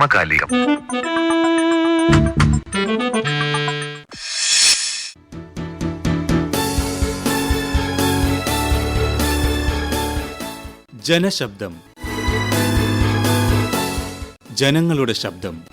സമകാലികം. ജനശബ്ദം. ജനങ്ങളുടെ ശബ്ദം.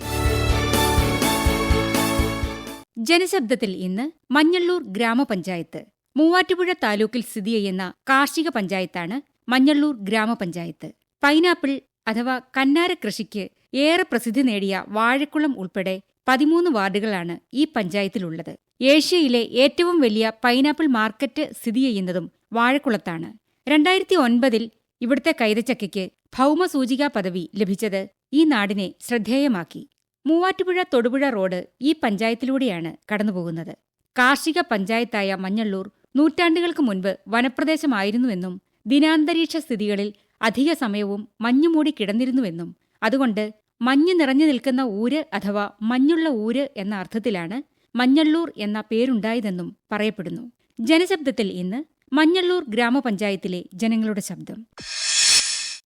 ജനശബ്ദത്തിൽ ഇന്ന് മഞ്ഞള്ളൂർ ഗ്രാമപഞ്ചായത്ത് മൂവാറ്റുപുഴ താലൂക്കിൽ സ്ഥിതി ചെയ്യുന്ന കാർഷിക പഞ്ചായത്താണ് മഞ്ഞള്ളൂർ ഗ്രാമപഞ്ചായത്ത്. പൈനാപ്പിൾ അഥവാ കന്നാര കൃഷിക്ക് ഏറെ പ്രസിദ്ധി നേടിയ വാഴക്കുളം ഉൾപ്പെടെ പതിമൂന്ന് വാർഡുകളാണ് ഈ പഞ്ചായത്തിലുള്ളത്. ഏഷ്യയിലെ ഏറ്റവും വലിയ പൈനാപ്പിൾ മാർക്കറ്റ് സ്ഥിതി ചെയ്യുന്നതും വാഴക്കുളത്താണ്. രണ്ടായിരത്തി ഒൻപതിൽ ഇവിടുത്തെ കൈതച്ചക്കയ്ക്ക് ഭൗമസൂചികാ പദവി ലഭിച്ചത് ഈ നാടിനെ ശ്രദ്ധേയമാക്കി. മൂവാറ്റുപുഴ തൊടുപുഴ റോഡ് ഈ പഞ്ചായത്തിലൂടെയാണ് കടന്നുപോകുന്നത്. കാർഷിക പഞ്ചായത്തായ മഞ്ഞള്ളൂർ നൂറ്റാണ്ടുകൾക്ക് മുൻപ് വനപ്രദേശമായിരുന്നുവെന്നും ദിനാന്തരീക്ഷ സ്ഥിതികളിൽ അധിക സമയവും മഞ്ഞുമൂടി കിടന്നിരുന്നുവെന്നും അതുകൊണ്ട് മഞ്ഞ് നിറഞ്ഞു നിൽക്കുന്ന ഊര് അഥവാ മഞ്ഞുള്ള ഊര് എന്ന അർത്ഥത്തിലാണ് മഞ്ഞള്ളൂർ എന്ന പേരുണ്ടായതെന്നും പറയപ്പെടുന്നു. ജനശബ്ദത്തിൽ ഇന്ന് മഞ്ഞള്ളൂർ ഗ്രാമപഞ്ചായത്തിലെ ജനങ്ങളുടെ ശബ്ദം.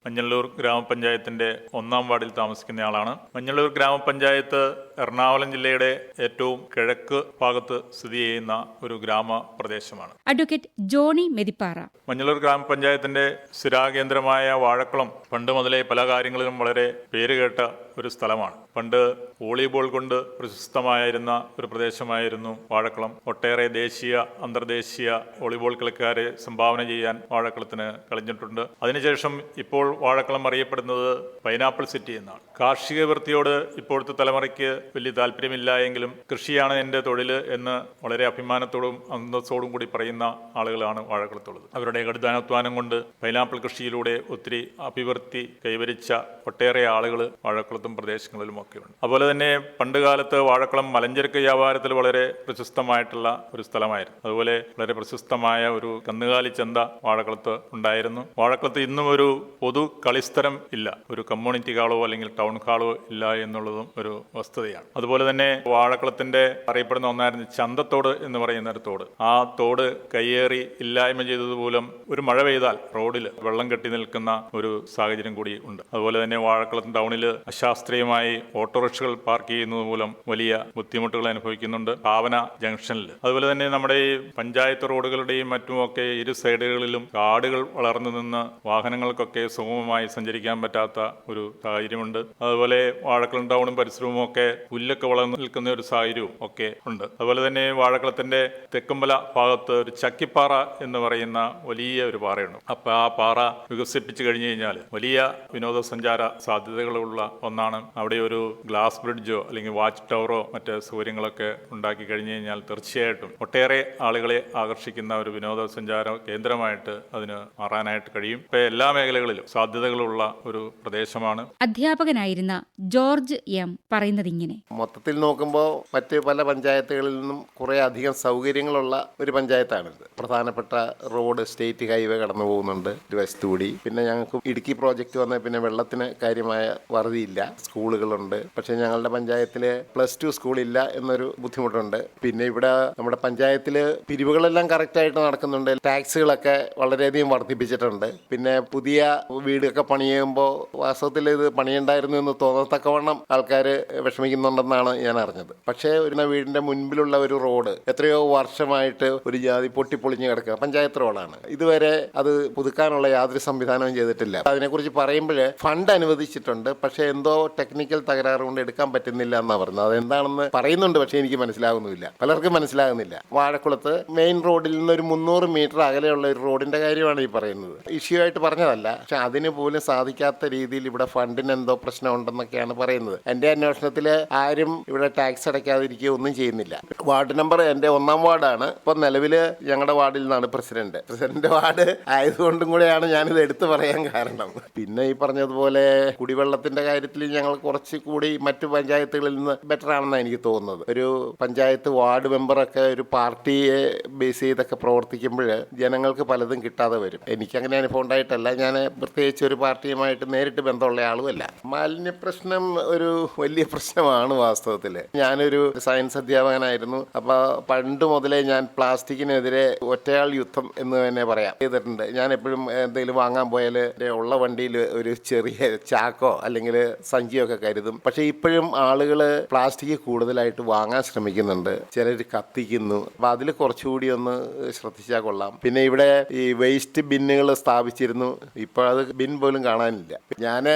മഞ്ഞള്ളൂർ ഗ്രാമപഞ്ചായത്തിന്റെ ഒന്നാം വാർഡിൽ താമസിക്കുന്നയാളാണ് മഞ്ഞള്ളൂർ ഗ്രാമപഞ്ചായത്ത് എറണാകുളം ജില്ലയുടെ ഏറ്റവും കിഴക്ക് ഭാഗത്ത് സ്ഥിതി ചെയ്യുന്ന ഒരു ഗ്രാമപ്രദേശമാണ്. Advocate Johnny Methippara. മഞ്ഞളൂർ ഗ്രാമപഞ്ചായത്തിന്റെ സ്ഥിരാകേന്ദ്രമായ വാഴക്കുളം പണ്ട് മുതലേ പല കാര്യങ്ങളിലും വളരെ പേരുകേട്ട ഒരു സ്ഥലമാണ്. പണ്ട് വോളിബോൾ കൊണ്ട് പ്രശസ്തമായിരുന്ന ഒരു പ്രദേശമായിരുന്നു വാഴക്കുളം. ഒട്ടേറെ ദേശീയ അന്തർദേശീയ വോളിബോൾ കളിക്കാരെ സംഭാവന ചെയ്യാൻ വാഴക്കുളത്തിന് കളിഞ്ഞിട്ടുണ്ട് അതിനുശേഷം ഇപ്പോൾ വാഴക്കുളം അറിയപ്പെടുന്നത് പൈനാപ്പിൾ സിറ്റി എന്നാണ്. കാർഷിക വൃത്തിയോട് ഇപ്പോഴത്തെ തലമുറയ്ക്ക് വലിയ താല്പര്യമില്ല എങ്കിലും കൃഷിയാണ് എന്റെ തൊഴിൽ എന്ന് വളരെ അഭിമാനത്തോടും അന്തസ്സോടും കൂടി പറയുന്ന ആളുകളാണ് വാഴക്കുളത്തുള്ളത്. അവരുടെ കഠിനാധ്വാനം കൊണ്ട് പൈനാപ്പിൾ കൃഷിയിലൂടെ ഒത്തിരി അഭിവൃദ്ധി കൈവരിച്ച ഒട്ടേറെ ആളുകൾ വാഴക്കുളത്തും പ്രദേശങ്ങളിലും ഒക്കെയുണ്ട്. അതുപോലെ തന്നെ പണ്ടുകാലത്ത് വാഴക്കുളം മലഞ്ചരക്ക് വ്യാപാരത്തിൽ വളരെ പ്രശസ്തമായിട്ടുള്ള ഒരു സ്ഥലമായിരുന്നു. അതുപോലെ വളരെ പ്രശസ്തമായ ഒരു കന്നുകാലി ചന്ത വാഴക്കുളത്ത് ഉണ്ടായിരുന്നു. വാഴക്കുളത്ത് ഇന്നും ഒരു പൊതു കളിസ്ഥലം ഇല്ല. ഒരു കമ്മ്യൂണിറ്റി ഹാളോ അല്ലെങ്കിൽ ടൗൺ ഹാളോ ഇല്ല എന്നുള്ളതും ഒരു വസ്തുതയാണ്. അതുപോലെ തന്നെ വാഴക്കുളത്തിന്റെ അറിയപ്പെടുന്ന ഒന്നായിരുന്നു ചന്തത്തോട് എന്ന് പറയുന്ന ഒരു തോട്. ആ തോട് കയ്യേറി ഇല്ലായ്മ ചെയ്തത് മൂലം ഒരു മഴ പെയ്താൽ റോഡിൽ വെള്ളം കെട്ടി നിൽക്കുന്ന ഒരു സാഹചര്യം കൂടി ഉണ്ട്. അതുപോലെ തന്നെ വാഴക്കുളം ടൗണിൽ അശാസ്ത്രീയമായി ഓട്ടോറിക്ഷകൾ പാർക്ക് ചെയ്യുന്നത് മൂലം വലിയ ബുദ്ധിമുട്ടുകൾ അനുഭവിക്കുന്നുണ്ട് ഭാവന ജംഗ്ഷനിൽ അതുപോലെ തന്നെ നമ്മുടെ ഈ പഞ്ചായത്ത് റോഡുകളുടെയും മറ്റുമൊക്കെ ഇരു സൈഡുകളിലും കാടുകൾ വളർന്നു നിന്ന് വാഹനങ്ങൾക്കൊക്കെ സുഗമമായി സഞ്ചരിക്കാൻ പറ്റാത്ത ഒരു സാഹചര്യമുണ്ട്. അതുപോലെ വാഴക്കുളം ടൗണും പരിസരവും ഒക്കെ പുല്ലൊക്കെ വളർന്നു നിൽക്കുന്ന ഒരു സാഹചര്യവും ഒക്കെ ഉണ്ട്. അതുപോലെ തന്നെ വാഴക്കുളത്തിന്റെ തെക്കുംബല ഭാഗത്ത് ഒരു ചക്കിപ്പാറ എന്ന് പറയുന്ന വലിയ ഒരു പാറയുണ്ട്. അപ്പൊ ആ പാറ വികസിപ്പിച്ചു കഴിഞ്ഞു കഴിഞ്ഞാൽ വലിയ വിനോദസഞ്ചാര സാധ്യതകളുള്ള ഒന്നാണ്. അവിടെ ഒരു ഗ്ലാസ് ബ്രിഡ്ജോ അല്ലെങ്കിൽ വാച്ച് ടവറോ മറ്റ് സൗകര്യങ്ങളൊക്കെ ഉണ്ടാക്കി കഴിഞ്ഞു കഴിഞ്ഞാൽ തീർച്ചയായിട്ടും ഒട്ടേറെ ആളുകളെ ആകർഷിക്കുന്ന ഒരു വിനോദസഞ്ചാര കേന്ദ്രമായിട്ട് അതിന് മാറാനായിട്ട് കഴിയും. ഇപ്പൊ എല്ലാ മേഖലകളിലും സാധ്യതകളുള്ള ഒരു പ്രദേശമാണ്. അധ്യാപകനായിരുന്ന ജോർജ് എം പറയുന്നത് ഇങ്ങനെ മൊത്തത്തിൽ നോക്കുമ്പോൾ മറ്റ് പല പഞ്ചായത്തുകളിൽ നിന്നും കുറേ അധികം സൗകര്യങ്ങളുള്ള ഒരു പഞ്ചായത്താണിത്. പ്രധാനപ്പെട്ട റോഡ് സ്റ്റേറ്റ് ഹൈവേ കടന്നു പോകുന്നുണ്ട് ഒരു വശത്തു പിന്നെ ഞങ്ങൾക്ക് ഇടുക്കി പ്രോജക്റ്റ് വന്ന പിന്നെ വെള്ളത്തിന് കാര്യമായ വറുതിയില്ല സ്കൂളുകളുണ്ട്. പക്ഷേ ഞങ്ങളുടെ പഞ്ചായത്തിൽ പ്ലസ് ടു സ്കൂളില്ല എന്നൊരു ബുദ്ധിമുട്ടുണ്ട്. പിന്നെ ഇവിടെ നമ്മുടെ പഞ്ചായത്തിൽ പിരിവുകളെല്ലാം കറക്റ്റായിട്ട് നടക്കുന്നുണ്ട്. ടാക്സുകളൊക്കെ വളരെയധികം വർദ്ധിപ്പിച്ചിട്ടുണ്ട്. പിന്നെ പുതിയ വീടൊക്കെ പണിയുമ്പോൾ വാസ്തവത്തിൽ ഇത് പണിയുണ്ടായിരുന്നു എന്ന് തോന്നത്തക്കവണ്ണം ആൾക്കാർ വിഷമിക്കുന്നുണ്ടെന്നാണ് ഞാൻ അറിഞ്ഞത്. പക്ഷേ ഒരു വീടിന്റെ മുൻപിലുള്ള ഒരു റോഡ് എത്രയോ വർഷമായിട്ട് ഒരു ജാതി പൊട്ടിപ്പൊളിഞ്ഞ് കിടക്കുക പഞ്ചായത്ത് റോഡാണ്. ഇതുവരെ അത് പുതുക്കാനുള്ള യാതൊരു സംവിധാനവും ചെയ്തിട്ടില്ല. അതിനെക്കുറിച്ച് പറയുമ്പോൾ ഫണ്ട് അനുവദിച്ചിട്ടുണ്ട്. പക്ഷേ എന്തോ ടെക്നിക്കൽ തകരാറ് കൊണ്ട് എടുക്കാൻ പറ്റുന്നില്ല എന്നാണ് പറഞ്ഞത്. അതെന്താണെന്ന് പറയുന്നുണ്ട് പക്ഷേ എനിക്ക് മനസ്സിലാകുന്നില്ല പലർക്കും മനസ്സിലാകുന്നില്ല. വാഴക്കുളത്ത് മെയിൻ റോഡിൽ നിന്ന് ഒരു മുന്നൂറ് മീറ്റർ അകലെയുള്ള ഒരു റോഡിന്റെ കാര്യമാണ് ഈ പറയുന്നത്. ഇഷ്യൂ ആയിട്ട് പറഞ്ഞതല്ല. പക്ഷെ അതിന് പോലും സാധിക്കാത്ത രീതിയിൽ ഇവിടെ ഫണ്ടിന് എന്തോ പ്രശ്നമുണ്ടെന്നൊക്കെയാണ് പറയുന്നത്. എന്റെ അന്വേഷണത്തിൽ ആരും ഇവിടെ ടാക്സ് അടയ്ക്കാതിരിക്കുകയോ ഒന്നും ചെയ്യുന്നില്ല. വാർഡ് നമ്പർ എന്റെ ഒന്നാം വാർഡാണ്. ഇപ്പൊ നിലവിൽ ഞങ്ങളുടെ വാർഡിൽ നിന്നാണ് പ്രസിഡന്റ്. പ്രസിഡന്റ് വാർഡ് ആയതുകൊണ്ടും കൂടെയാണ് ഞാനിത് എടുത്തു പറയാൻ കാരണം. പിന്നെ ഈ പറഞ്ഞതുപോലെ കുടിവെള്ളത്തിന്റെ കാര്യത്തിൽ ഞങ്ങൾ കുറച്ച് കൂടി മറ്റു പഞ്ചായത്തുകളിൽ നിന്ന് ബെറ്റർ ആണെന്നാണ് എനിക്ക് തോന്നുന്നത്. ഒരു പഞ്ചായത്ത് വാർഡ് മെമ്പറൊക്കെ ഒരു പാർട്ടിയെ ബേസ് ചെയ്തൊക്കെ പ്രവർത്തിക്കുമ്പോൾ ജനങ്ങൾക്ക് പലതും കിട്ടാതെ വരും. എനിക്ക് അങ്ങനെ അനുഭവം ഉണ്ടായിട്ടല്ല ഞാൻ പ്രത്യേകിച്ച് ഒരു പാർട്ടിയുമായിട്ട് നേരിട്ട് ബന്ധമുള്ള ആളുമല്ല. മാലിന്യ പ്രശ്നം ഒരു വലിയ പ്രശ്നമാണ് വാസ്തവത്തിൽ ഞാനൊരു സയൻസ് അധ്യാപകനായിരുന്നു. അപ്പോൾ പണ്ട് മുതലേ ഞാൻ പ്ലാസ്റ്റിക്കിനെതിരെ ഒറ്റയാൾ യുദ്ധം എന്ന് തന്നെ പറയാം ചെയ്തിട്ടുണ്ട്. ഞാൻ എപ്പോഴും എന്തെങ്കിലും വാങ്ങാൻ പോയാൽ ഉള്ള വണ്ടിയിൽ ഒരു ചെറിയ ചാക്കോ അല്ലെങ്കിൽ സഞ്ചിയോ ഒക്കെ കരുതും. പക്ഷേ ഇപ്പോഴും ആളുകൾ പ്ലാസ്റ്റിക് കൂടുതലായിട്ട് വാങ്ങാൻ ശ്രമിക്കുന്നുണ്ട്. ചിലർ കത്തിക്കുന്നു. അപ്പം അതിൽ കുറച്ചുകൂടി ഒന്ന് ശ്രദ്ധിച്ചാൽ കൊള്ളാം. പിന്നെ ഇവിടെ ഈ വേസ്റ്റ് ബിന്നുകൾ സ്ഥാപിച്ചിരുന്നു. ഇപ്പോൾ അത് ബിൻ പോലും കാണാനില്ല. ഞാൻ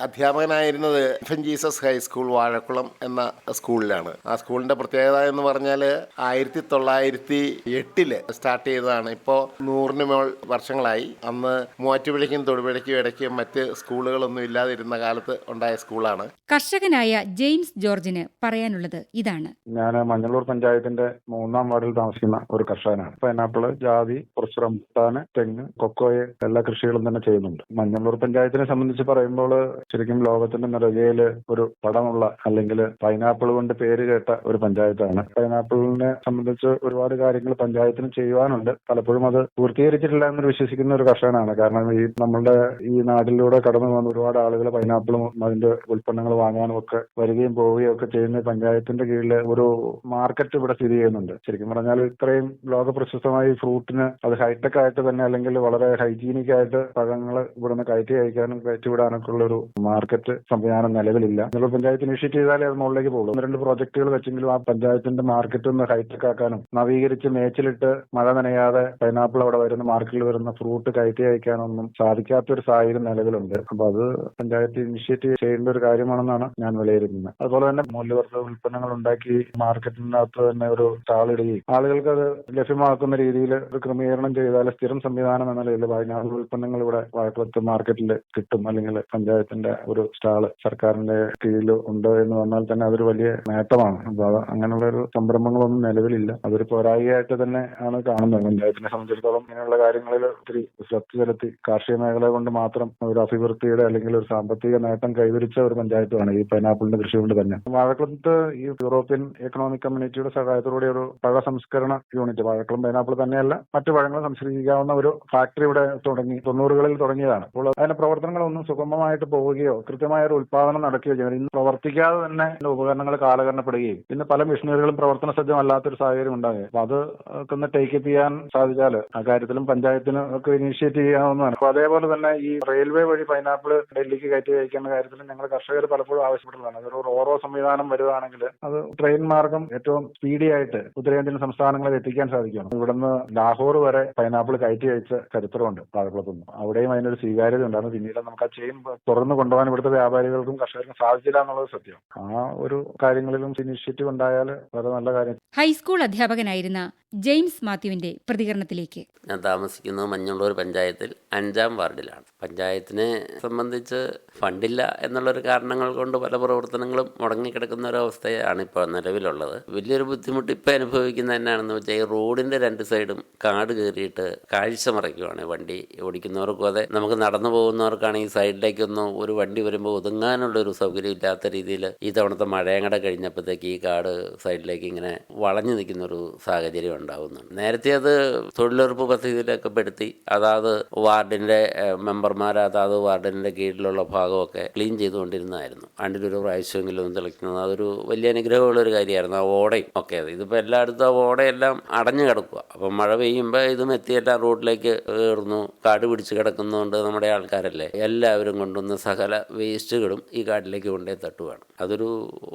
അധ്യാപകനായിരുന്നത് എൻ ജീസസ് ഹൈസ്കൂൾ വാഴക്കുളം എന്ന സ്കൂളിലാണ്. ആ സ്കൂളിന്റെ പ്രത്യേകത എന്ന് പറഞ്ഞാൽ ആയിരത്തി തൊള്ളായിരത്തി എട്ടിൽ സ്റ്റാർട്ട് ചെയ്തതാണ്. ഇപ്പോൾ നൂറിന് മേൾ വർഷങ്ങളായി. അന്ന് മൂവാറ്റുപുഴയ്ക്കും തൊടുപുഴയ്ക്കും ഇടയ്ക്ക് മറ്റ് സ്കൂളുകളൊന്നും ഇല്ലാതിരുന്ന കാലത്ത് ഉണ്ടായ സ്കൂളാണ്. കർഷകനായ ജെയിംസ് ജോർജിന് പറയാനുള്ളത് ഇതാണ്. ഞാൻ മഞ്ഞളൂർ പഞ്ചായത്തിന്റെ മൂന്നാം വാർഡിൽ താമസിക്കുന്ന ഒരു കർഷകനാണ്. പൈനാപ്പിൾ ജാതി കുറച്ച് റംബുട്ടാന് തെങ്ങ് കൊക്കോയെ എല്ലാ കൃഷികളും തന്നെ ചെയ്യുന്നുണ്ട്. മഞ്ഞളൂർ പഞ്ചായത്തിനെ സംബന്ധിച്ച് പറയുമ്പോൾ ശരിക്കും ലോകത്തിന്റെ നിറകയിൽ ഒരു പടമുള്ള അല്ലെങ്കിൽ പൈനാപ്പിൾ കൊണ്ട് പേര് കേട്ട ഒരു പഞ്ചായത്താണ്. പൈനാപ്പിളിനെ സംബന്ധിച്ച് ഒരുപാട് കാര്യങ്ങൾ പഞ്ചായത്തിന് ചെയ്യുവാനുണ്ട്. പലപ്പോഴും അത് പൂർത്തീകരിച്ചിട്ടില്ല എന്ന് വിശ്വസിക്കുന്ന ഒരു കർഷകനാണ്. കാരണം ഈ നമ്മളുടെ ഈ നാട്ടിലൂടെ കടന്നു പോകുന്ന ഒരുപാട് ആളുകൾ പൈനാപ്പിളും അതിന്റെ ഉൽപ്പന്നങ്ങൾ വാങ്ങാനും ഒക്കെ വരികയും പോവുകയും ഒക്കെ ചെയ്യുന്ന പഞ്ചായത്തിന്റെ കീഴിൽ ഒരു മാർക്കറ്റ് ഇവിടെ സ്ഥിതി ചെയ്യുന്നുണ്ട്. ശരിക്കും പറഞ്ഞാൽ ഇത്രയും ലോക പ്രശസ്തമായ ഈ ഫ്രൂട്ടിന് അത് ഹൈടെക് ആയിട്ട് തന്നെ അല്ലെങ്കിൽ വളരെ ഹൈജീനിക് ആയിട്ട് പഴങ്ങൾ ഇവിടുന്ന് കയറ്റി അയക്കാനും കയറ്റി വിടാനൊക്കെ ഉള്ള ഒരു മാർക്കറ്റ് സംവിധാനം നിലവിലില്ല. നിങ്ങൾ പഞ്ചായത്ത് ഇനിഷ്യേറ്റ് ചെയ്താലേ അത് മുകളിലേക്ക് പോകുള്ളൂ രണ്ട് പ്രോജക്റ്റുകൾ വെച്ചെങ്കിലും ആ പഞ്ചായത്തിന്റെ മാർക്കറ്റ് ഒന്ന് ഹൈടെക് ആക്കാനും നവീകരിച്ച് മേച്ചിലിട്ട് മഴ നനയാതെ പൈനാപ്പിൾ അവിടെ വരുന്ന മാർക്കറ്റിൽ വരുന്ന ഫ്രൂട്ട് കയറ്റി അയക്കാനൊന്നും സാധിക്കാത്ത ഒരു സാഹചര്യം നിലവിലുണ്ട്. അപ്പൊ അത് പഞ്ചായത്ത് ഇനിഷ്യേറ്റ് ചെയ്യേണ്ട ഒരു കാര്യമാണെന്നാണ് ഞാൻ വിലയിരുത്തുന്നത്. അതുപോലെ തന്നെ മൂല്യവർദ്ധ ഉൽപ്പന്നങ്ങൾ ഉണ്ടാക്കി മാർക്കറ്റിനകത്ത് തന്നെ ഒരു സ്റ്റാളിടുകയും ആളുകൾക്ക് അത് ലഭ്യമാക്കുന്ന രീതിയിൽ ഒരു ക്രമീകരണം ചെയ്താൽ സ്ഥിരം സംവിധാനം എന്ന നിലയിൽ പതിനാറ് ഉൽപ്പന്നങ്ങൾ ഇവിടെ വാഴക്കുളത്ത് മാർക്കറ്റിൽ കിട്ടും. അല്ലെങ്കിൽ പഞ്ചായത്തിന്റെ ഒരു സ്റ്റാൾ സർക്കാരിന്റെ കീഴിൽ ഉണ്ട് എന്ന് പറഞ്ഞാൽ തന്നെ അതൊരു വലിയ നേട്ടമാണ്. അപ്പൊ അത് അങ്ങനെയുള്ള ഒരു സംരംഭങ്ങളൊന്നും നിലവിലില്ല. അതൊരു പോരായികയായിട്ട് തന്നെ ആണ് കാണുന്നത്. പഞ്ചായത്തിനെ സംബന്ധിച്ചിടത്തോളം ഇങ്ങനെയുള്ള കാര്യങ്ങളിൽ ഒത്തിരി ശ്രദ്ധ ചെലുത്തി കാർഷിക മേഖല കൊണ്ട് മാത്രം ഒരു അഭിവൃദ്ധിയുടെ അല്ലെങ്കിൽ ഒരു സാമ്പത്തിക നേട്ടം കൈവരിച്ച ഒരു പഞ്ചായത്താണ് ഈ പൈനാപ്പിളിന്റെ കൃഷി കൊണ്ട് തന്നെ. വാഴക്കുളത്ത് ഈ യൂറോപ്യൻ എക്കണോമിക് കമ്മ്യൂണിറ്റിയുടെ സഹായത്തോടെ ഒരു പഴ സംസ്കരണ യൂണിറ്റ് വാഴക്കുളം പൈനാപ്പിൾ തന്നെയല്ല മറ്റു പഴങ്ങൾ സംസ്കരിക്കാവുന്ന ഒരു ഫാക്ടറി ഇവിടെ തുടങ്ങി. തൊണ്ണൂറുകളിൽ തുടങ്ങിയതാണ്. അപ്പോൾ അതിന്റെ പ്രവർത്തനങ്ങളൊന്നും സുഗമമായിട്ട് പോവുകയോ കൃത്യമായ ഒരു ഉത്പാദനം നടക്കുകയോ ചെയ്യുന്നത് ഇന്ന് പ്രവർത്തിക്കാതെ തന്നെ ഉപകരണങ്ങൾ കാലഹരണപ്പെടുകയും പിന്നെ പല മെഷീനറികളും പ്രവർത്തന സജ്ജമല്ലാത്തൊരു സാഹചര്യം ഉണ്ടാകുക അപ്പൊ അത് ഒന്ന് ടേക്ക് അപ്പ് ചെയ്യാൻ സാധിച്ചാൽ ആ കാര്യത്തിലും പഞ്ചായത്തിന് ഒക്കെ ഇനീഷ്യേറ്റ് ചെയ്യാവുന്നതാണ്. അപ്പൊ അതേപോലെ തന്നെ ഈ റെയിൽവേ വഴി പൈനാപ്പിൾ ഡൽഹിക്ക് കയറ്റി അയക്കുന്ന കാര്യത്തിൽ ഞങ്ങൾ കർഷകർ പലപ്പോഴും ആവശ്യപ്പെട്ടതാണ് അതൊരു റോറോ സംവിധാനം വരുവാണെങ്കിൽ അത് ട്രെയിൻ മാർഗം ഏറ്റവും സ്പീഡി ആയിട്ട് ഉത്തരേന്ത്യൻ സംസ്ഥാനങ്ങളിൽ എത്തിക്കാൻ സാധിക്കണം ഇവിടുന്ന് ലാഹോർ വരെ പൈനാപ്പിൾ കയറ്റി അയച്ച ചരിത്രമുണ്ട് പാലക്കുളത്തുനിന്ന് അവിടെയും അതിനൊരു സ്വീകാര്യത ഉണ്ടായിരുന്നു പിന്നീട് നമുക്ക് ആ ചെയിൻ തുറന്നു കൊണ്ടുപോകാൻ ഇവിടുത്തെ വ്യാപാരികൾക്കും കർഷകർക്കും സാധിച്ചില്ല എന്നുള്ളത് സത്യം. ആ ഒരു കാര്യങ്ങളിലും ഇനിഷ്യേറ്റീവ് ഉണ്ടായാൽ വളരെ നല്ല കാര്യം. ഹൈസ്കൂൾ അധ്യാപകനായിരുന്ന ജെയിംസ് മാത്യുവിന്റെ പ്രതികരണത്തിലേക്ക്. ഞാൻ താമസിക്കുന്നത് മഞ്ഞുള്ളൂർ പഞ്ചായത്തിൽ അഞ്ചാം വാർഡിലാണ്. പഞ്ചായത്തിനെ സംബന്ധിച്ച് ഫണ്ടില്ല എന്നുള്ളൊരു കാരണങ്ങൾ കൊണ്ട് പല പ്രവർത്തനങ്ങളും മുടങ്ങിക്കിടക്കുന്ന ഒരു അവസ്ഥയാണ് ഇപ്പോൾ നിലവിലുള്ളത്. വലിയൊരു ബുദ്ധിമുട്ട് ഇപ്പം അനുഭവിക്കുന്ന തന്നെയാണെന്ന് വെച്ചാൽ ഈ റോഡിന്റെ രണ്ട് സൈഡും കാട് കയറിയിട്ട് കാഴ്ച മറയ്ക്കുവാണ് വണ്ടി ഓടിക്കുന്നവർക്കും അതെ. നമുക്ക് നടന്നു പോകുന്നവർക്കാണ് ഈ സൈഡിലേക്കൊന്നും ഒരു വണ്ടി വരുമ്പോൾ ഒതുങ്ങാനുള്ള ഒരു സൗകര്യം ഇല്ലാത്ത രീതിയിൽ ഈ തവണത്തെ മഴയും കൂടെ കഴിഞ്ഞപ്പോഴത്തേക്ക് ഈ കാട് സൈഡിലേക്ക് ഇങ്ങനെ വളഞ്ഞു നിൽക്കുന്ന ഒരു സാഹചര്യം ഉണ്ടാകുന്നുണ്ട് നേരത്തെ അത് തൊഴിലുറപ്പ് പദ്ധതിയിലൊക്കെ പെടുത്തി അതാത് വാർഡിന്റെ മെമ്പർമാർ അതാത് വാർഡിന്റെ കീഴിലുള്ള ഭാഗമൊക്കെ ക്ലീൻ ചെയ്തുകൊണ്ടിരുന്നതായിരുന്നു. ആണ്ടിലൊരു പ്രാവശ്യമെങ്കിലും ഒന്ന് അതൊരു വലിയ അനുഗ്രഹമുള്ളൊരു കാര്യമായിരുന്നു. ആ ഓടയും ഒക്കെ അത്. ഇതിപ്പോൾ എല്ലായിടത്തും ആ ഓടയെല്ലാം അടഞ്ഞു കിടക്കുക അപ്പം മഴ പെയ്യുമ്പോൾ ഇതും എത്തിയെല്ലാം റോഡിലേക്ക് കയറുന്നു. കാട് പിടിച്ച് കിടക്കുന്നതുകൊണ്ട് നമ്മുടെ ആൾക്കാരല്ലേ? എല്ലാവരും കൊണ്ടുവന്ന സകല വേസ്റ്റുകളും ഈ കാട്ടിലേക്ക് കൊണ്ടേ തട്ടുകയാണ് അതൊരു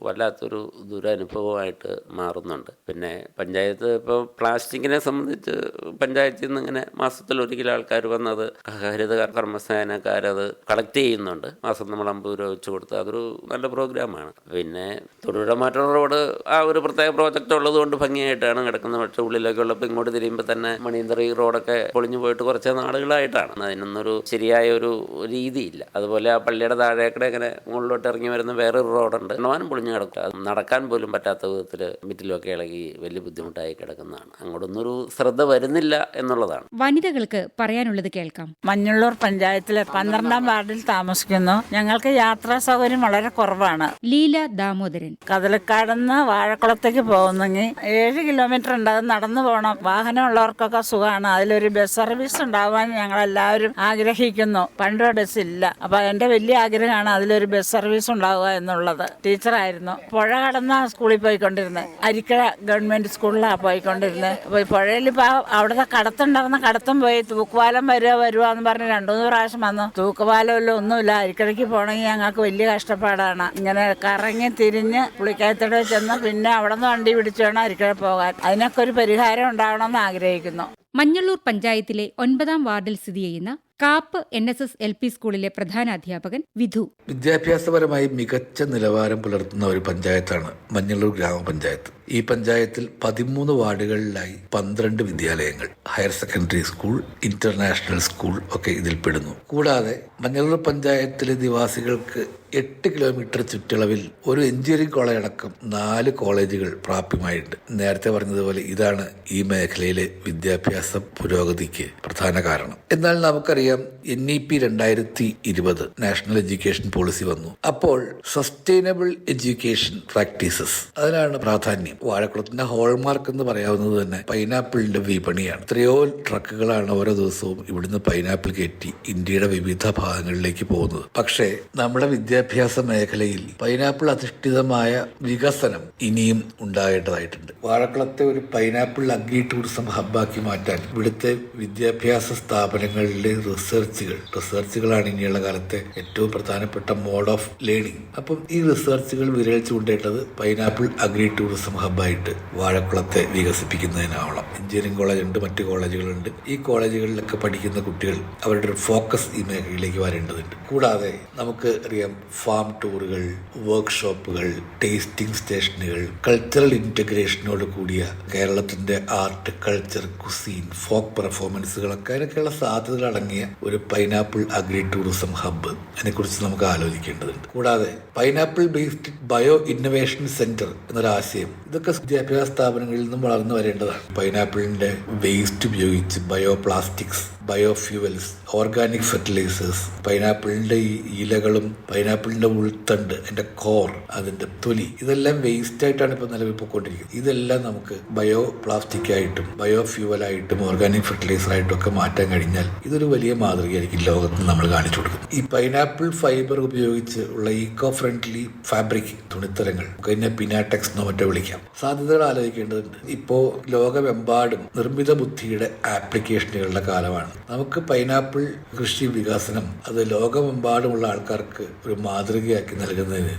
വല്ലാത്തൊരു ദുരനുഭവമായിട്ട് മാറുന്നുണ്ട്. പിന്നെ പഞ്ചായത്ത് ഇപ്പോൾ പ്ലാസ്റ്റിക്കിനെ സംബന്ധിച്ച് പഞ്ചായത്തിൽ നിന്ന് ഇങ്ങനെ മാസത്തിൽ ഒരിക്കൽ ആൾക്കാർ വന്നത് ഹരിത കർമ്മസേനക്കാരത് കളക്ട് ചെയ്യുന്നുണ്ട്. മാസം നമ്മൾ അമ്പത് രൂപ വെച്ച് കൊടുത്ത് അതൊരു നല്ല പ്രോഗ്രാമാണ്. പിന്നെ തൊടുപുഴ മാറ്റം റോഡ് ആ ഒരു പ്രത്യേക പ്രോജക്റ്റ് ഉള്ളത് കൊണ്ട് ഭംഗിയായിട്ടാണ് കിടക്കുന്നത്. പക്ഷേ ഉള്ളിലൊക്കെ ഉള്ളപ്പോൾ ഇങ്ങോട്ട് തിരിയുമ്പോൾ തന്നെ മണീന്ദ്രി റോഡൊക്കെ പൊളിഞ്ഞു പോയിട്ട് കുറച്ച് നാളുകളായിട്ടാണ്. അതിനൊന്നൊരു ശരിയായ ഒരു രീതിയില്ല. അതുപോലെ ആ പള്ളിയുടെ താഴേക്കടെ ഇങ്ങനെ മുകളിലോട്ട് ഇറങ്ങി വരുന്ന വേറൊരു റോഡുണ്ട്. എണ്ണവാനും പൊളിഞ്ഞു കിടക്കുക അത് നടക്കാൻ പോലും പറ്റാത്ത വിധത്തിൽ മിറ്റിലൊക്കെ ഇളകി വലിയ ബുദ്ധിമുട്ടായി കിടക്കുന്നതാണ്. അങ്ങോട്ടൊന്നൊരു ശ്രദ്ധ വരുന്നില്ല എന്നുള്ളതാണ്. വനിതകൾക്ക് പറയാനുള്ളത് കേൾക്കാം. മഞ്ഞള്ളൂർ പഞ്ചായത്തിലെ പന്ത്രണ്ടാം വാർഡിൽ താമസിക്കുന്നു. ഞങ്ങൾക്ക് യാത്രാ സൗകര്യം വളരെ കുറവാണ്. ലീല ദാമോദരൻ. കതലക്കാടുന്ന് വാഴക്കുളത്തേക്ക് പോകുന്നെങ്കിൽ ഏഴ് കിലോമീറ്റർ ഉണ്ട്. അത് നടന്നു പോകണം. വാഹനമുള്ളവർക്കൊക്കെ സുഖമാണ്. അതിലൊരു ബസ് സർവീസ് ഉണ്ടാവാൻ ഞങ്ങൾ എല്ലാവരും ആഗ്രഹിക്കുന്നു. പഠിക്കുന്നു പണ്ട് ബസ്സില്ല അപ്പൊ എന്റെ വലിയ ആഗ്രഹമാണ് അതിലൊരു ബസ് സർവീസ് ഉണ്ടാവുക എന്നുള്ളത്. ടീച്ചറായിരുന്നു പുഴ കടന്ന സ്കൂളിൽ പോയിക്കൊണ്ടിരുന്നത് അരിക്കഴ ഗവൺമെന്റ് സ്കൂളിലാണ് പോയിക്കൊണ്ടിരുന്നത് അപ്പൊ പുഴയിൽ ഇപ്പൊ അവിടുത്തെ കടത്തുണ്ടായിരുന്ന കടത്തും പോയി. തൂക്കുപാലം വരിക വരുക എന്ന് പറഞ്ഞ് രണ്ടു മൂന്ന് പ്രാവശ്യം വന്നു. തൂക്കുപാലമല്ലോ ഒന്നുമില്ല. അരിക്കടയ്ക്ക് പോകണമെങ്കിൽ ഞങ്ങൾക്ക് വലിയ കഷ്ടപ്പാടാണ്. ഇങ്ങനെ കറങ്ങി തിരിഞ്ഞ് പുളിക്കയത്തടെ ചെന്ന് പിന്നെ അവിടെ നിന്ന് വണ്ടി പിടിച്ചു വേണം അരിക്കഴ പോകാൻ. അതിനൊക്കെ ഒരു പരിഹാരം ഉണ്ടാവണമെന്ന് ആഗ്രഹിക്കുന്നു. മഞ്ഞള്ളൂർ പഞ്ചായത്തിലെ ഒൻപതാം വാർഡിൽ സ്ഥിതി ചെയ്യുന്ന കാപ്പ് N S S L P സ്കൂളിലെ പ്രധാനാധ്യാപകൻ വിധു. വിദ്യാഭ്യാസപരമായി മികച്ച നിലവാരം പുലർത്തുന്ന ഒരു പഞ്ചായത്താണ് മഞ്ഞളൂർ ഗ്രാമപഞ്ചായത്ത്. ഈ പഞ്ചായത്തിൽ പതിമൂന്ന് വാർഡുകളിലായി പന്ത്രണ്ട് വിദ്യാലയങ്ങൾ. Higher secondary school international school ഒക്കെ ഇതിൽ പെടുന്നു. കൂടാതെ മഞ്ഞളൂർ പഞ്ചായത്തിലെ നിവാസികൾക്ക് എട്ട് കിലോമീറ്റർ ചുറ്റളവിൽ ഒരു എഞ്ചിനീയറിംഗ് കോളേജ് അടക്കം നാല് കോളേജുകൾ പ്രാപ്യമായിട്ടുണ്ട്. നേരത്തെ പറഞ്ഞതുപോലെ ഇതാണ് ഈ മേഖലയിലെ വിദ്യാഭ്യാസ പുരോഗതിക്ക് പ്രധാന കാരണം. എന്നാൽ നമുക്കറിയാം എൻ ഇ പി രണ്ടായിരത്തി ഇരുപത് നാഷണൽ എഡ്യൂക്കേഷൻ പോളിസി വന്നു. അപ്പോൾ സസ്റ്റൈനബിൾ എഡ്യൂക്കേഷൻ പ്രാക്ടീസസ് അതിനാണ് പ്രാധാന്യം. വാഴക്കുളത്തിന്റെ ഹോൾമാർക്ക് എന്ന് പറയാവുന്നത് തന്നെ പൈനാപ്പിളിന്റെ വിപണിയാണ്. എത്രയോ ട്രക്കുകളാണ് ഓരോ ദിവസവും ഇവിടുന്ന് പൈനാപ്പിൾ കയറ്റി ഇന്ത്യയുടെ വിവിധ ഭാഗങ്ങളിലേക്ക് പോകുന്നത്. പക്ഷേ നമ്മുടെ വിദ്യാഭ്യാസ മേഖലയിൽ പൈനാപ്പിൾ അധിഷ്ഠിതമായ വികസനം ഇനിയും ഉണ്ടാകേണ്ടതായിട്ടുണ്ട്. വാഴക്കുളത്തെ ഒരു പൈനാപ്പിൾ അഗ്രി ടൂറിസം ഹബ്ബാക്കി മാറ്റാൻ ഇവിടുത്തെ വിദ്യാഭ്യാസ സ്ഥാപനങ്ങളിലെ റിസർച്ചുകൾ റിസർച്ചുകളാണ് ഇനിയുള്ള കാലത്തെ ഏറ്റവും പ്രധാനപ്പെട്ട മോഡ് ഓഫ് ലേണിംഗ് അപ്പം ഈ റിസർച്ചുകൾ വിരൽ ചൂണ്ടേണ്ടത് പൈനാപ്പിൾ അഗ്രി ടൂറിസം ഹബ്ബായിട്ട് വാഴക്കുളത്തെ വികസിപ്പിക്കുന്നതിനാവണം. എഞ്ചിനീയറിംഗ് കോളേജ് ഉണ്ട് മറ്റു കോളേജുകളുണ്ട്. ഈ കോളേജുകളിലൊക്കെ പഠിക്കുന്ന കുട്ടികൾ അവരുടെ ഒരു ഫോക്കസ് ഈ മേഖലയിലേക്ക് വരേണ്ടതുണ്ട്. കൂടാതെ നമുക്ക് അറിയാം ഫാം ടൂറുകൾ വർക്ക്ഷോപ്പുകൾ ടേസ്റ്റിംഗ് സ്റ്റേഷനുകൾ കൾച്ചറൽ ഇന്റഗ്രേഷനോട് കൂടിയ കേരളത്തിന്റെ ആർട്ട് കൾച്ചർ കുസീൻ ഫോക്ക് പെർഫോമൻസുകളൊക്കെ അതിനൊക്കെയുള്ള സാധ്യതകൾ അടങ്ങിയ ഒരു പൈനാപ്പിൾ അഗ്രി ടൂറിസം ഹബ്ബ് അതിനെക്കുറിച്ച് നമുക്ക് ആലോചിക്കേണ്ടതുണ്ട്. കൂടാതെ pineapple based bio innovation centre എന്നൊരു ആശയം ഇതൊക്കെ വിദ്യാഭ്യാസ സ്ഥാപനങ്ങളിൽ നിന്നും വളർന്നു വരേണ്ടതാണ്. പൈനാപ്പിളിന്റെ വേസ്റ്റ് ഉപയോഗിച്ച് bio plastics biofuels organic fertilisers പൈനാപ്പിളിന്റെ ഇലകളും പൈനാപ്പിളിന്റെ ഉൾത്തണ്ട് അതിന്റെ കോർ അതിന്റെ തൊലി ഇതെല്ലാം വേസ്റ്റ് ആയിട്ടാണ് ഇപ്പൊ നിലവിൽ പോയിക്കൊണ്ടിരിക്കുന്നത് ഇതെല്ലാം നമുക്ക് ബയോ പ്ലാസ്റ്റിക് ആയിട്ടും ബയോ ഫ്യൂവൽ ആയിട്ടും ഓർഗാനിക് ഫെർട്ടിലൈസർ ആയിട്ടും ഒക്കെ മാറ്റാൻ കഴിഞ്ഞാൽ ഇതൊരു വലിയ മാതൃകയായിരിക്കും ലോകത്ത് നമ്മൾ കാണിച്ചു കൊടുക്കുന്നത്. ഈ പൈനാപ്പിൾ ഫൈബർ ഉപയോഗിച്ച് ഉള്ള ഈക്കോ ഫ്രണ്ട്ലി ഫാബ്രിക് തുണിത്തരങ്ങൾ പിന്നെ പിനാടെക്സ് എന്നോ മറ്റോ വിളിക്കാം. സാധ്യതകൾ ആലോചിക്കേണ്ടതുണ്ട്. ഇപ്പോ ലോകമെമ്പാടും നിർമ്മിത ബുദ്ധിയുടെ ആപ്ലിക്കേഷനുകളുടെ കാലമാണ്. നമുക്ക് പൈനാപ്പിൾ കൃഷി വികസനം അത് ലോകമെമ്പാടുമുള്ള ആൾക്കാർക്ക് ഒരു മാതൃകയാക്കി നൽകുന്നതിന്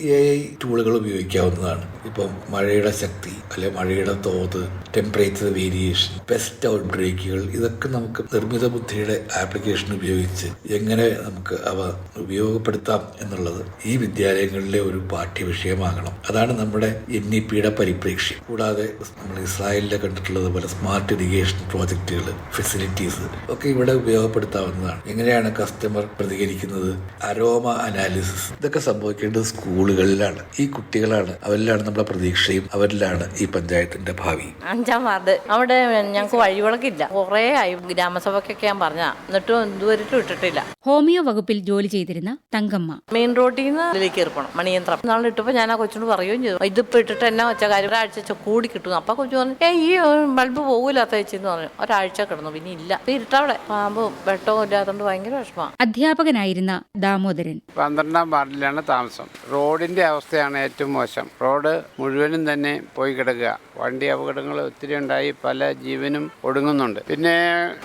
എ ഐ ടൂളുകൾ ഉപയോഗിക്കാവുന്നതാണ്. ഇപ്പം മഴയുടെ ശക്തി അല്ലെ മഴയുടെ തോത് ടെമ്പറേച്ചർ വേരിയേഷൻ പെസ്റ്റ് ഔട്ട് ബ്രേക്കുകൾ ഇതൊക്കെ നമുക്ക് നിർമ്മിത ബുദ്ധിയുടെ ആപ്ലിക്കേഷൻ ഉപയോഗിച്ച് എങ്ങനെ നമുക്ക് അവ ഉപയോഗപ്പെടുത്താം എന്നുള്ളത് ഈ വിദ്യാലയങ്ങളിലെ ഒരു പാഠ്യവിഷയമാകണം. അതാണ് നമ്മുടെ എൻ ഇ പിയുടെ പരിപ്രേക്ഷ്യം. കൂടാതെ നമ്മൾ ഇസ്രായേലിലെ കണ്ടിട്ടുള്ളത് പോലെ സ്മാർട്ട് ഇറിഗേഷൻ പ്രോജക്റ്റുകൾ ഫെസിലിറ്റീസ് ഒക്കെ ഇവിടെ ഉപയോഗപ്പെടുത്താവുന്നതാണ്. എങ്ങനെയാണ് കസ്റ്റമർ പ്രതികരിക്കുന്നത്? അരോമ അനാലിസിസ് ഇതൊക്കെ സംഭവിക്കേണ്ടത് സ്കൂളുകളിലാണ്. ഈ കുട്ടികളാണ്. അവരിലാണ് നമ്മുടെ പ്രതീക്ഷയും. അവരിലാണ് ഈ പഞ്ചായത്തിന്റെ ഭാവി. അഞ്ചാം വാർഡ്. അവിടെ ഞങ്ങൾക്ക് വഴിവിളക്കില്ല. കുറേ ആയി. ഗ്രാമസഭയ്ക്കൊക്കെ ഞാൻ പറഞ്ഞ എന്നിട്ടും ഇതുവരെയും ഇട്ടിട്ടില്ല. ഹോമിയോ വകുപ്പിൽ ജോലി ചെയ്തിരുന്ന തങ്കമ്മ. മെയിൻ റോഡിൽ നിന്ന് ഇതിലേക്ക് ഇറക്കണം മണിയന്ത്രം. നാളെ ഇട്ടപ്പോൾ ഞാൻ ആ കൊച്ചിനോട് പറയുകയും ചെയ്തു. ഇതിപ്പോൾ ഇട്ടിട്ട് എന്നാ വെച്ച കാര്യം? ഒരാഴ്ച കൂടി കിട്ടും. അപ്പം കൊച്ചു പറഞ്ഞു ഏ ഈ ബൾബ് പോകൂലാത്ത ചേച്ചി എന്ന് പറഞ്ഞു. ഒരാഴ്ച കിടന്നു. പിന്നെ ഇല്ല. ഇരുട്ടവിടെ പാമ്പും വെട്ടവും ഇല്ലാത്തതുകൊണ്ട് ഭയങ്കര വിഷമമാണ് അധ്യാപകനായിരുന്ന ദാമോദരൻ. പന്ത്രണ്ടാം വാർഡിലാണ് താമസം. റോഡിന്റെ അവസ്ഥയാണ് ഏറ്റവും മോശം. റോഡ് മുഴുവനും തന്നെ പോയി കിടക്കുക. വണ്ടി അപകടങ്ങൾ ഒത്തിരി ഉണ്ടായി. പല ജീവനും ഒടുങ്ങുന്നുണ്ട്. പിന്നെ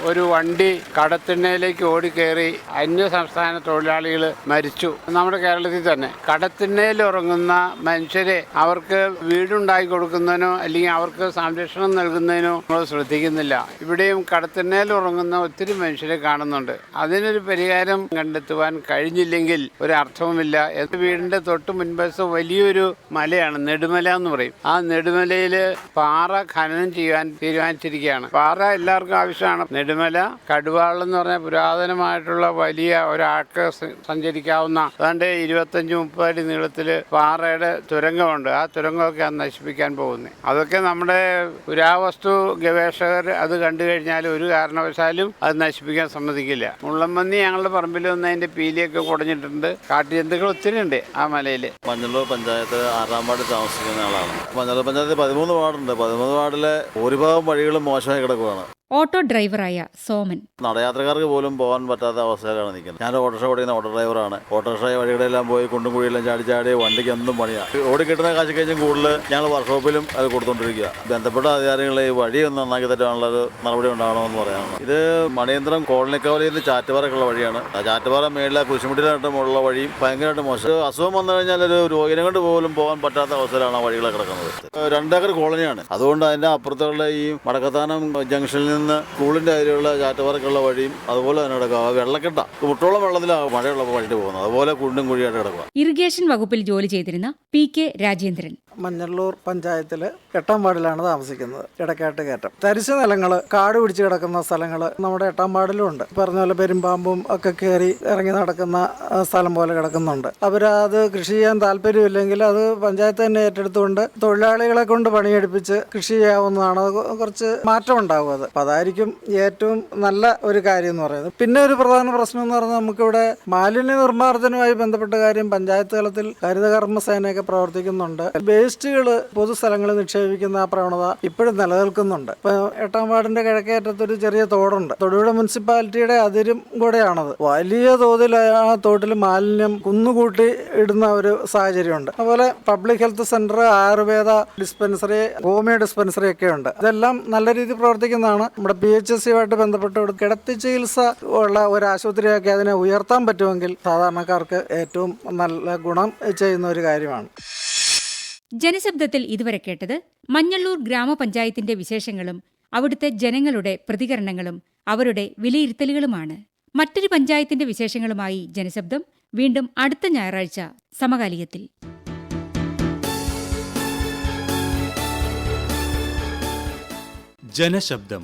ഒരു വണ്ടി കടത്തിണ്ണയിലേക്ക് ഓടിക്കേറി അന്യ സംസ്ഥാന തൊഴിലാളികൾ മരിച്ചു. നമ്മുടെ കേരളത്തിൽ തന്നെ കടത്തിണ്ണയിൽ ഉറങ്ങുന്ന മനുഷ്യരെ അവർക്ക് വീടുണ്ടാക്കി കൊടുക്കുന്നതിനോ അല്ലെങ്കിൽ അവർക്ക് സംരക്ഷണം നൽകുന്നതിനോ നമ്മൾ ശ്രദ്ധിക്കുന്നില്ല. ഇവിടെയും കടത്തിണ്ണയിൽ ഉറങ്ങുന്ന ഒത്തിരി മനുഷ്യരെ കാണുന്നുണ്ട്. അതിനൊരു പരിഹാരം കണ്ടെത്തുവാൻ കഴിഞ്ഞില്ലെങ്കിൽ ഒരു അർത്ഥവുമില്ല വീടിന്റെ തൊട്ട് മുൻവശത്ത് വലിയൊരു മലയാണ് നെടുമല എന്ന് പറയും. ആ നെടുമലയിൽ പാറ ഖനനം ചെയ്യാൻ തീരുമാനിച്ചിരിക്കുകയാണ്. പാറ എല്ലാവർക്കും ആവശ്യമാണ്. നെടുമല കടുവാൾ എന്ന് പറഞ്ഞ പുരാതനമായിട്ടുള്ള വലിയ ഒരാൾക്ക് സഞ്ചരിക്കാവുന്ന അതാണ്ട് ഇരുപത്തഞ്ച് മുപ്പത് അടി നീളത്തിൽ പാറയുടെ തുരങ്കമുണ്ട്. ആ തുരങ്കമൊക്കെ നശിപ്പിക്കാൻ പോകുന്നത് അതൊക്കെ നമ്മുടെ പുരാവസ്തു ഗവേഷകർ അത് കണ്ടു കഴിഞ്ഞാൽ ഒരു കാരണവശാലും അത് നശിപ്പിക്കാൻ സമ്മതിക്കില്ല. മുള്ളമ്പന്നി ഞങ്ങളുടെ പറമ്പിൽ വന്ന് അതിന്റെ പീലിയൊക്കെ കുടഞ്ഞിട്ടുണ്ട്. കാട്ടുജന്തുക്കൾ ഒത്തിരി ഉണ്ട് ആ മലയിൽ മഞ്ഞളൂർ പഞ്ചായത്ത് ആറാം വാർഡ് താമസിക്കുന്ന ആളാണ്. മഞ്ഞളൂർ പഞ്ചായത്ത് പതിമൂന്ന് വാർഡുണ്ട്. പതിമൂന്ന് വാർഡിലെ ഭൂരിഭാഗം വഴികളും മോശമായി കിടക്കുകയാണ് ഓട്ടോ ഡ്രൈവറായ സോമൻ. നടയാത്രക്കാർക്ക് പോലും പോകാൻ പറ്റാത്ത അവസ്ഥയിലാണ് നിൽക്കുന്നത്. ഞാൻ ഓട്ടോറിക്ഷ ഓടിക്കുന്ന ഓട്ടോ ഡ്രൈവറാണ്. ഓട്ടോറിക്ഷ വഴികളെല്ലാം പോയി കുണ്ടും കുഴിയെല്ലാം ചാടി ചാടി വണ്ടിക്ക് എന്തും പണിയാണ് ഓടി കിട്ടുന്ന കാശ് കഴിഞ്ഞും കൂടുതൽ ഞങ്ങൾ വർക്ക്ഷോപ്പിലും അത് കൊടുത്തോണ്ടിരിക്കുക. ബന്ധപ്പെട്ട അധികാരികളെ ഈ വഴി ഒന്ന് നന്നാക്കി തരാനുള്ള ഒരു നടപടി ഉണ്ടാകണമെന്ന് പറയാനാണ് ഇത് മണിയന്ത്രം കോളനിക്കവലയിൽ നിന്ന് ചാറ്റുപാറക്കുള്ള വഴിയാണ്. ആ ചാറ്റുപാറ മേളിലെ കുരിശുമുട്ടിലായിട്ടുമുള്ള വഴിയും ഭയങ്കരമായിട്ട് മോശം. അസുഖം വന്നു കഴിഞ്ഞാൽ ഒരു രോഗിനെ കൊണ്ട് പോലും പോകാൻ പറ്റാത്ത അവസ്ഥയിലാണ് ആ വഴികളെ കിടക്കുന്നത്. രണ്ടേക്കർ കോളനിയാണ്. അതുകൊണ്ട് അതിന്റെ അപ്പുറത്തുള്ള ഈ മടക്കത്താനം ജംഗ്ഷനിൽ നിന്ന് സ്കൂളിന്റെ അതിലുള്ള ചാറ്റവർക്കുള്ള വഴിയും അതുപോലെ തന്നെ കിടക്കുക വെള്ളക്കെട്ട. മുട്ടോളം വെള്ളത്തിലാണ് മഴയുള്ളപ്പോൾ വഴിയിട്ട് പോകുന്നത്. അതുപോലെ കുണ്ടും കുഴിയായിട്ട് കിടക്കുക ഇറിഗേഷൻ വകുപ്പിൽ ജോലി ചെയ്തിരുന്ന പി കെ രാജേന്ദ്രൻ. മഞ്ഞള്ളൂർ പഞ്ചായത്തിൽ എട്ടാം വാർഡിലാണ് താമസിക്കുന്നത്. ഇടക്കാട്ട് കയറ്റം. തരിശു നിലങ്ങൾ കാട് പിടിച്ച് കിടക്കുന്ന സ്ഥലങ്ങൾ നമ്മുടെ എട്ടാം വാർഡിലും ഉണ്ട്. പറഞ്ഞ പോലെ പെരുമ്പാമ്പും ഒക്കെ കയറി ഇറങ്ങി നടക്കുന്ന സ്ഥലം പോലെ കിടക്കുന്നുണ്ട്. അവരത് കൃഷി ചെയ്യാൻ താല്പര്യമില്ലെങ്കിൽ അത് പഞ്ചായത്ത് തന്നെ ഏറ്റെടുത്തുകൊണ്ട് തൊഴിലാളികളെ കൊണ്ട് പണിയെടുപ്പിച്ച് കൃഷി ചെയ്യാവുന്നതാണ്. അത് കുറച്ച് മാറ്റം ഉണ്ടാവും അത്. അപ്പം അതായിരിക്കും ഏറ്റവും നല്ല ഒരു കാര്യം എന്ന് പറയുന്നത്. പിന്നെ ഒരു പ്രധാന പ്രശ്നം എന്ന് പറഞ്ഞാൽ നമുക്കിവിടെ മാലിന്യ നിർമ്മാർജനവുമായി ബന്ധപ്പെട്ട കാര്യം പഞ്ചായത്ത് തലത്തിൽ ഹരിതകർമ്മ സേനയൊക്കെ പ്രവർത്തിക്കുന്നുണ്ട്. വേസ്റ്റുകൾ പൊതുസ്ഥലങ്ങളിൽ നിക്ഷേപിക്കുന്ന ആ പ്രവണത ഇപ്പോഴും നിലനിൽക്കുന്നുണ്ട്. ഇപ്പൊ എട്ടാം വാർഡിന്റെ കിഴക്കേറ്റത്ത് ഒരു ചെറിയ തോടുണ്ട്. തൊടുപുഴ മുനിസിപ്പാലിറ്റിയുടെ അതിരും കൂടെയാണത്. വലിയ തോതിൽ ആ തോട്ടിൽ മാലിന്യം കുന്നുകൂട്ടി ഇടുന്ന ഒരു സാഹചര്യമുണ്ട്. അതുപോലെ public health centre ayurveda dispensary homeo dispensary ഒക്കെ ഉണ്ട്. ഇതെല്ലാം നല്ല രീതിയിൽ പ്രവർത്തിക്കുന്നതാണ്. നമ്മുടെ പി എച്ച് എസ് സിയുമായിട്ട് ബന്ധപ്പെട്ട് കിടത്തി ചികിത്സ ഉള്ള ഒരു ആശുപത്രിയൊക്കെ അതിനെ ഉയർത്താൻ പറ്റുമെങ്കിൽ സാധാരണക്കാർക്ക് ഏറ്റവും നല്ല ഗുണം ചെയ്യുന്ന ഒരു കാര്യമാണ്. ജനശബ്ദത്തിൽ ഇതുവരെ കേട്ടത് മഞ്ഞള്ളൂർ ഗ്രാമപഞ്ചായത്തിന്റെ വിശേഷങ്ങളും അവിടുത്തെ ജനങ്ങളുടെ പ്രതികരണങ്ങളും അവരുടെ വിലയിരുത്തലുകളുമാണ്. മറ്റൊരു പഞ്ചായത്തിന്റെ വിശേഷങ്ങളുമായി ജനശബ്ദം വീണ്ടും അടുത്ത ഞായറാഴ്ച സമകാലികത്തിൽ. ജനശബ്ദം